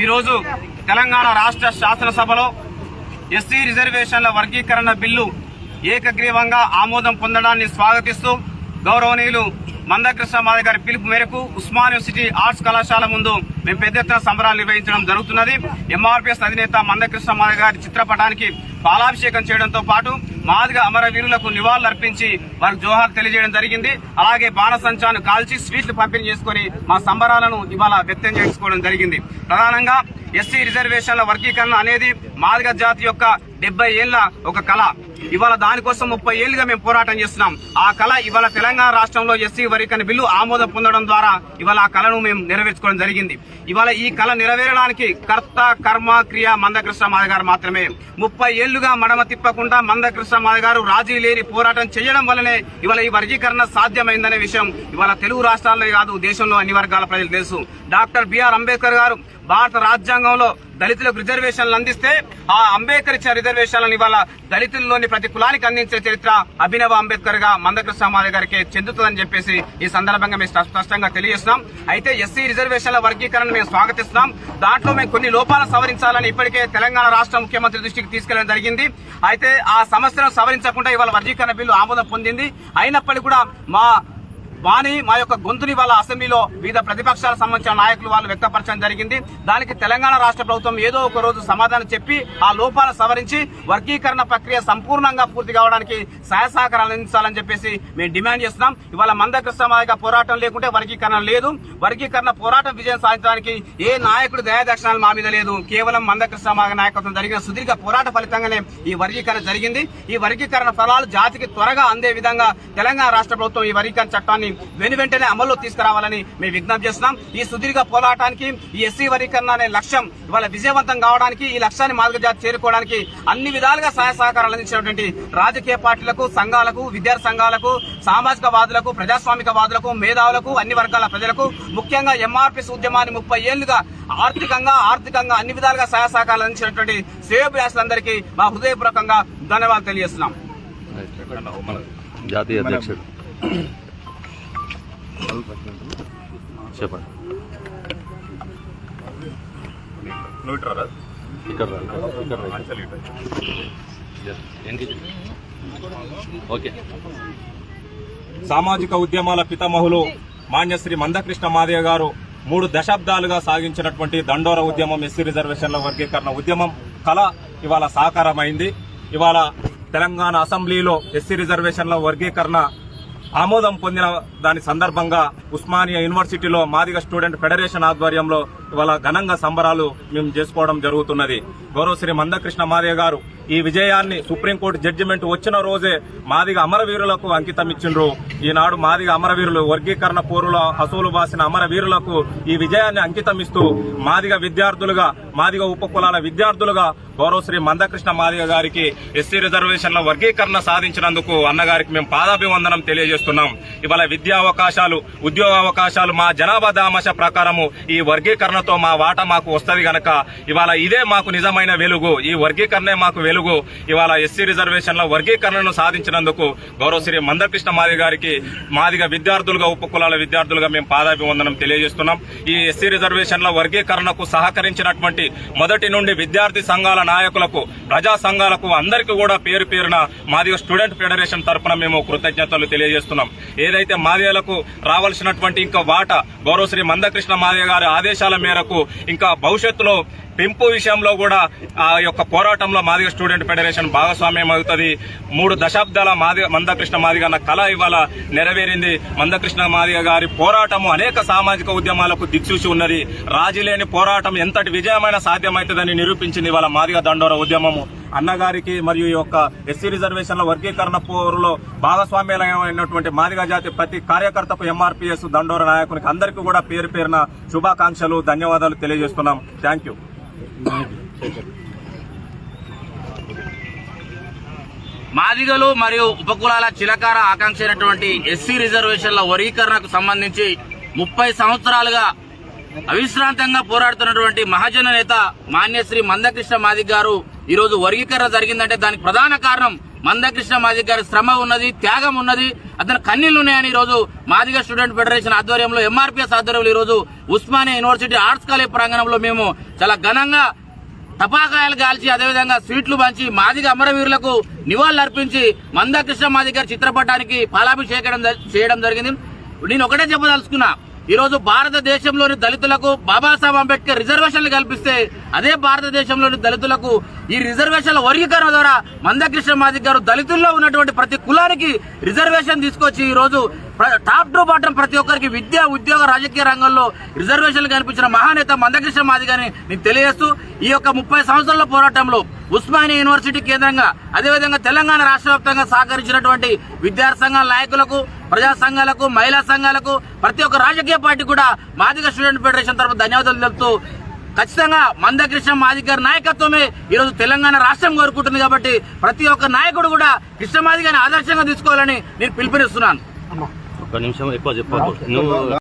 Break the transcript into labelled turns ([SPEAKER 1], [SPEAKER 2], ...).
[SPEAKER 1] ఈరోజు తెలంగాణ రాష్ట్ర శాసనసభలో ఎస్సీ రిజర్వేషన్ల వర్గీకరణ బిల్లు ఏకగ్రీవంగా ఆమోదం పొందడాన్ని స్వాగతిస్తూ గౌరవనీయులు మందకృష్ణ మాధవ్ గారి పిలుపు మేరకు ఉస్మాన్ యూనివర్సిటీ ఆర్ట్స్ కళాశాల ముందు మేము పెద్ద ఎత్తున సంబరాలు నిర్వహించడం జరుగుతున్నది. ఎంఆర్పీఎస్ అధినేత మందకృష్ణ మాధవ్ గారి చిత్రపటానికి పాలాభిషేకం చేయడంతో పాటు మాదిగా అమరవీరులకు నివాళులర్పించి వారికి జోహార్ తెలియజేయడం జరిగింది. అలాగే బాణసంచాను కాల్చి స్వీట్లు పంపిణీ చేసుకుని మా సంబరాలను ఇవాళ వ్యక్తం చేసుకోవడం జరిగింది. ప్రధానంగా ఎస్సీ రిజర్వేషన్ల వర్గీకరణ అనేది మాదిగ జాతి యొక్క డెబ్బై ఏళ్ళ ఒక కళ. ఇవాళ దానికోసం ముప్పై ఏళ్ళుగా మేము పోరాటం చేస్తున్నాం. ఆ కళ ఇవాళ తెలంగాణ రాష్ట్రంలో ఎస్సీ వరికని బిల్లు ఆమోదం పొందడం ద్వారా ఇవాళ ఆ కళను మేము నెరవేర్చుకోవడం జరిగింది. ఇవాళ ఈ కళ నెరవేరడానికి కర్త కర్మ క్రియ మందకృష్ణ మాధ గారు మాత్రమే. ముప్పై ఏళ్ళుగా మడమ తిప్పకుండా మందకృష్ణ మాధ గారు రాజీ లేని పోరాటం చేయడం వల్లనే ఇవాళ ఈ వర్గీకరణ సాధ్యమైందనే విషయం ఇవాళ తెలుగు రాష్ట్రాల్లో కాదు దేశంలో అన్ని వర్గాల ప్రజలు తెలుసు. డాక్టర్ బిఆర్ అంబేద్కర్ గారు భారత రాజ్యాంగంలో దళితులకు రిజర్వేషన్లు అందిస్తే ఆ అంబేద్కర్ ఇచ్చిన రిజర్వేషన్లను ఇవాళ దళితుల్లోని ప్రతి కులానికి అందించే చరిత్ర అభినవ అంబేద్కర్గా మందకృష్ణ మాది గారికి చెందుతుందని చెప్పేసి ఈ సందర్భంగా మేము స్పష్ట- స్పష్టంగా తెలియజేస్తున్నాం. అయితే ఎస్సీ రిజర్వేషన్ల వర్గీకరణ మేము స్వాగతిస్తున్నాం. దాంట్లో మేము కొన్ని లోపాలను సవరించాలని ఇప్పటికే తెలంగాణ రాష్ట్ర ముఖ్యమంత్రి దృష్టికి తీసుకెళ్ళడం జరిగింది. అయితే ఆ సమస్యను సవరించకుండా ఇవాళ వర్గీకరణ బిల్లు ఆమోదం పొందింది. అయినప్పటికీ కూడా మా వాణి మా యొక్క గొంతుని వాళ్ళ అసెంబ్లీలో వివిధ ప్రతిపక్షాలకు సంబంధించిన నాయకులు వాళ్ళు వ్యక్తపరచడం జరిగింది. దానికి తెలంగాణ రాష్ట్ర ప్రభుత్వం ఏదో ఒక రోజు సమాధానం చెప్పి ఆ లోపాలను సవరించి వర్గీకరణ ప్రక్రియ సంపూర్ణంగా పూర్తి కావడానికి సహాయ సహకారాలు అందించాలని చెప్పేసి మేము డిమాండ్ చేస్తున్నాం. ఇవాళ మందకృష్ణ మాదిగ పోరాటం లేకుంటే వర్గీకరణ లేదు. వర్గీకరణ పోరాటం విజయం సాధించడానికి ఏ నాయకుడు దయాదక్షిణాలు మా మీద లేదు. కేవలం మందకృష్ణ మాగ నాయకత్వం జరిగిన సుదీర్ఘ పోరాట ఫలితంగానే ఈ వర్గీకరణ జరిగింది. ఈ వర్గీకరణ ఫలాలు జాతికి త్వరగా అందే విధంగా తెలంగాణ రాష్ట్ర ప్రభుత్వం ఈ వర్గీకరణ చట్టాన్ని వెను వెంటనే అమల్లో తీసుకురావాలని మేము విజ్ఞప్తి చేస్తున్నాం. ఈ సుదీర్ఘ పోరాటానికి ఈ ఎస్సీ వర్గీకరణ అనే లక్ష్యం ఇవాళ విజయవంతం కావడానికి ఈ లక్ష్యాన్ని మార్గజాతి చేరుకోవడానికి అన్ని విధాలుగా సహాయ సహకారాలు అందించినటువంటి రాజకీయ పార్టీలకు సంఘాలకు విద్యార్థి సంఘాలకు సామాజిక వాదులకు ప్రజాస్వామిక వాదులకు మేధావులకు అన్ని వర్గాల ప్రజలకు ముఖ్యంగా ఎంఆర్పీఎస్ ఉద్యమాన్ని ముప్పై ఏళ్ళుగా ఆర్థికంగా ఆర్థికంగా అన్ని విధాలుగా సహాయ సహకారాలు అందించినటువంటి సేవభ్యాసులందరికీ మా హృదయపూర్వకంగా ధన్యవాదాలు తెలియజేస్తున్నాం.
[SPEAKER 2] జాతీయ అధ్యక్షుడు. చెప్పండి. ఇక్కడ ఇక్కడ? ఓకే.
[SPEAKER 3] సామాజిక ఉద్యమాల పితామహులు మాన్యశ్రీ మందకృష్ణ మాదయ్య గారు మూడు దశాబ్దాలుగా సాగించినటువంటి దండోర ఉద్యమం ఎస్సీ రిజర్వేషన్ల వర్గీకరణ ఉద్యమం కళ ఇవాళ సాకారమైంది. ఇవాళ తెలంగాణ అసెంబ్లీలో ఎస్సీ రిజర్వేషన్ల వర్గీకరణ ఆమోదం పొందిన దాని సందర్భంగా ఉస్మానియా యూనివర్సిటీలో మాదిగ స్టూడెంట్ ఫెడరేషన్ ఆధ్వర్యంలో ఇవాళ ఘనంగా సంబరాలు మేము చేసుకోవడం జరుగుతున్నది. గౌరవ శ్రీ మందకృష్ణ మాదిగ గారు ఈ విజయాన్ని సుప్రీంకోర్టు జడ్జిమెంట్ వచ్చిన రోజే మాదిగ అమరవీరులకు అంకితం ఇచ్చిండ్రు. ఈనాడు మాదిగ అమరవీరులు వర్గీకరణ పోరులో అసూలు బాసిన అమరవీరులకు ఈ విజయాన్ని అంకితం ఇస్తూ మాదిగ విద్యార్థులుగా మాదిగ ఉపకులాల విద్యార్థులుగా గౌరవ శ్రీ మందకృష్ణ మాదిగ గారికి ఎస్సీ రిజర్వేషన్ల వర్గీకరణ సాధించినందుకు అన్నగారికి మేము పాదాభివందనం తెలియజేస్తున్నాం. ఇవాళ విద్యా అవకాశాలు ఉద్యోగ అవకాశాలు మా జనాభా దామశ ప్రకారము ఈ వర్గీకరణతో మా వాటా మాకు వస్తుంది గనక ఇవాళ ఇదే మాకు నిజమైన వెలుగు ఈ వర్గీకరణే మాకు వెలుగు. ఇవాళ ఎస్సీ రిజర్వేషన్ల వర్గీకరణను సాధించినందుకు గౌరవ శ్రీ మందకృష్ణ మాది గారికి మాదిగ విద్యార్థులుగా ఉపకులాల విద్యార్థులుగా మేము పాదాభివందనం తెలియజేస్తున్నాం. ఈ ఎస్సీ రిజర్వేషన్ల వర్గీకరణకు సహకరించినటువంటి మొదటి నుండి విద్యార్థి సంఘాల నాయకులకు ప్రజా సంఘాలకు అందరికీ కూడా పేరు పేరున మాదిగ స్టూడెంట్ ఫెడరేషన్ తరఫున మేము కృతజ్ఞతలు తెలియజేస్తున్నాం. ఏదైతే మాదిగలకు రావాల్సినటువంటి ఇంకా వాటా గౌరవ శ్రీ మందకృష్ణ మాదిగ గారి ఆదేశాల మేరకు ఇంకా భవిష్యత్తులో పెంపు విషయంలో కూడా ఆ యొక్క పోరాటంలో మాదిగ స్టూడెంట్ ఫెడరేషన్ భాగస్వామ్యం అవుతుంది. మూడు దశాబ్దాల మాదిగ మందకృష్ణ మాదిగ అన్న కళ ఇవాళ నెరవేరింది. మందకృష్ణ మాదిగ గారి పోరాటము అనేక సామాజిక ఉద్యమాలకు దిక్సూచి ఉన్నది. రాజీ లేని పోరాటం ఎంతటి విజయమైన సాధ్యమవుతుందని నిరూపించింది ఇవాళ మాదిగ దండోర ఉద్యమము. అన్నగారికి మరియు ఈ యొక్క ఎస్సీ రిజర్వేషన్ల వర్గీకరణ పోరులో భాగస్వామ్యమైనటువంటి మాదిగ జాతి ప్రతి కార్యకర్తకు ఎంఆర్పీఎస్ దండోర నాయకునికి అందరికీ కూడా పేరు పేరున శుభాకాంక్షలు ధన్యవాదాలు తెలియజేస్తున్నాం. థ్యాంక్ యూ
[SPEAKER 4] మాదిగలు మరియు ఉపకులాల చిలకార ఆకాంక్ష అయినటువంటి ఎస్సీ రిజర్వేషన్ల వర్గీకరణకు సంబంధించి ముప్పై సంవత్సరాలుగా అవిశ్రాంతంగా పోరాడుతున్నటువంటి మహాజన నేత మాన్యశ్రీ మందకృష్ణ మాదిగ్ గారు ఈరోజు వర్గీకరణ జరిగిందంటే దానికి ప్రధాన కారణం మందకృష్ణ మాదిగ గారి శ్రమ ఉన్నది త్యాగం ఉన్నది. అతని కన్నీళ్ళు ఉన్నాయని ఈ రోజు మాదిగ స్టూడెంట్ ఫెడరేషన్ ఆధ్వర్యంలో ఎంఆర్పీఎస్ ఆధ్వర్యంలో ఈరోజు ఉస్మానియా యూనివర్సిటీ ఆర్ట్స్ కాలేజ్ ప్రాంగణంలో మేము చాలా ఘనంగా టపాకాయలు కాల్చి అదేవిధంగా స్వీట్లు పంచి మాదిగ అమరవీరులకు నివాళులర్పించి మందకృష్ణ మాదిగ గారి చిత్రపటానికి పాలాభిషేకం జ- చేయడం జరిగింది. నేను ఒకటే చెప్పదలుచుకున్నా ఈరోజు భారతదేశంలోని దళితులకు బాబాసాహెబ్ అంబేద్కర్ రిజర్వేషన్లు కల్పిస్తే అదే భారతదేశంలోని దళితులకు ఈ రిజర్వేషన్ల వర్గీకరణ ద్వారా మందకృష్ణ మాదిక్ గారు దళితుల్లో ఉన్నటువంటి ప్రతి కులానికి రిజర్వేషన్ తీసుకొచ్చి ఈ రోజు టాప్ టు బాటం ప్రతి ఒక్కరికి విద్య ఉద్యోగ రాజకీయ రంగంలో రిజర్వేషన్లు కల్పించిన మహానేత మందకృష్ణ మాదిగ గారిని నేను తెలియజేస్తూ ఈ యొక్క ముప్పై సంవత్సరాల పోరాటంలో ఉస్మానియా యూనివర్సిటీ కేంద్రంగా అదేవిధంగా తెలంగాణ రాష్ట్ర వ్యాప్తంగా సహకరించినటువంటి విద్యార్థి సంఘాల నాయకులకు ప్రజా సంఘాలకు మహిళా సంఘాలకు ప్రతి ఒక్క రాజకీయ పార్టీ కూడా మాదిగ స్టూడెంట్ ఫెడరేషన్ తరఫు ధన్యవాదాలు తెలుపుతూ ఖచ్చితంగా మందకృష్ణ గారి నాయకత్వమే ఈ రోజు తెలంగాణ రాష్ట్రం కోరుకుంటుంది కాబట్టి ప్రతి ఒక్క నాయకుడు కూడా కృష్ణ మాదిగని ఆదర్శంగా తీసుకోవాలని నేను పిలుపునిస్తున్నాను.
[SPEAKER 2] ఒక్క నిమిషం ఎక్కువ